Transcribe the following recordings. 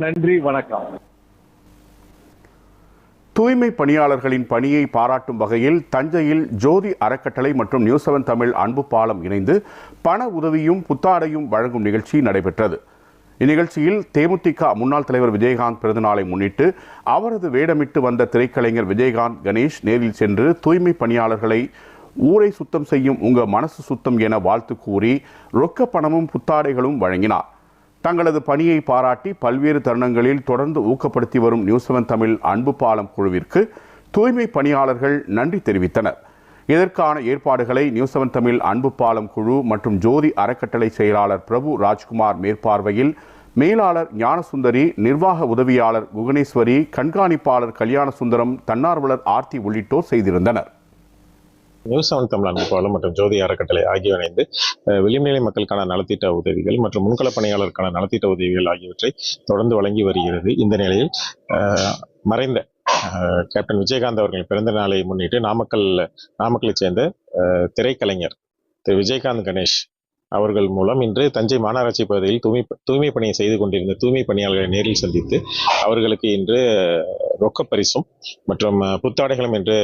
நன்றி வணக்கம். தூய்மை பணியாளர்களின் பணியை பாராட்டும் வகையில் தஞ்சையில் ஜோதி அறக்கட்டளை மற்றும் நியூஸ் செவன் தமிழ் அன்பு பாலம் இணைந்து பண உதவியும் புத்தாடையும் வழங்கும் நிகழ்ச்சி நடைபெற்றது. இந்நிகழ்ச்சியில் தேமுதிக முன்னாள் தலைவர் விஜயகாந்த் பிறந்தநாளை முன்னிட்டு அவரது வேடமிட்டு வந்த திரைக்கலைஞர் விஜயகாந்த் கணேஷ் நேரில் சென்று தூய்மை பணியாளர்களை ஊரை சுத்தம் செய்யும் உங்க மனசு சுத்தம் என வாழ்த்து கூறி ரொக்க பணமும் புத்தாடைகளும் வழங்கினார். தங்களது பணியை பாராட்டி பல்வேறு தருணங்களில் தொடர்ந்து ஊக்கப்படுத்தி வரும் நியூஸ் செவன் தமிழ் அன்பு பாலம் குழுவிற்கு தூய்மை பணியாளர்கள் நன்றி தெரிவித்தனர். இதற்கான ஏற்பாடுகளை நியூஸ் செவன் தமிழ் அன்பு பாலம் குழு மற்றும் ஜோதி அறக்கட்டளை செயலாளர் பிரபு ராஜ்குமார் மேற்பார்வையில் மேலாளர் ஞானசுந்தரி நிர்வாக உதவியாளர் குகணேஸ்வரி கண்காணிப்பாளர் கல்யாணசுந்தரம் தன்னார்வலர் ஆர்த்தி உள்ளிட்டோர் செய்திருந்தனர். நியூஸ் செவன் தமிழ் அமைப்பாளர் மற்றும் ஜோதி அறக்கட்டளை ஆகியோர் இணைந்து அஹ், விளிம்புநிலை மக்களுக்கான நலத்திட்ட உதவிகள் மற்றும் முன்கள பணியாளருக்கான நலத்திட்ட உதவிகள் ஆகியவற்றை தொடர்ந்து வழங்கி வருகிறது. இந்த நிலையில் மறைந்த அஹ், கேப்டன் விஜயகாந்த் அவர்களின் பிறந்த நாளை முன்னிட்டு நாமக்கல் நாமக்கலை சேர்ந்த அஹ், திரைக்கலைஞர் திரு. விஜயகாந்த் கணேஷ் அவர்கள் மூலம் இன்று தஞ்சை மாநகராட்சி பகுதியில் தூய்மை தூய்மை பணியை செய்து கொண்டிருந்த தூய்மை பணியாளர்களை நேரில் சந்தித்து அவர்களுக்கு இன்று ரொக்க பரிசும் மற்றும் புத்தாடைகளும் என்று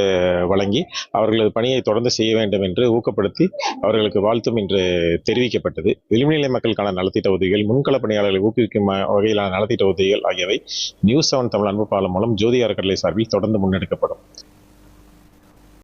வழங்கி அவர்களது பணியை தொடர்ந்து செய்ய வேண்டும் என்று ஊக்கப்படுத்தி அவர்களுக்கு வாழ்த்தும் என்று தெரிவிக்கப்பட்டது. விளிம்புநிலை மக்களுக்கான நலத்திட்ட உதவிகள் முன்கள பணியாளர்களை ஊக்குவிக்கும் வகையிலான நலத்திட்ட உதவிகள் ஆகியவை நியூஸ் செவன் தமிழ் அன்பு பாலம் மூலம் ஜோதி அறக்கட்டளை சார்பில் தொடர்ந்து முன்னெடுக்கப்படும்.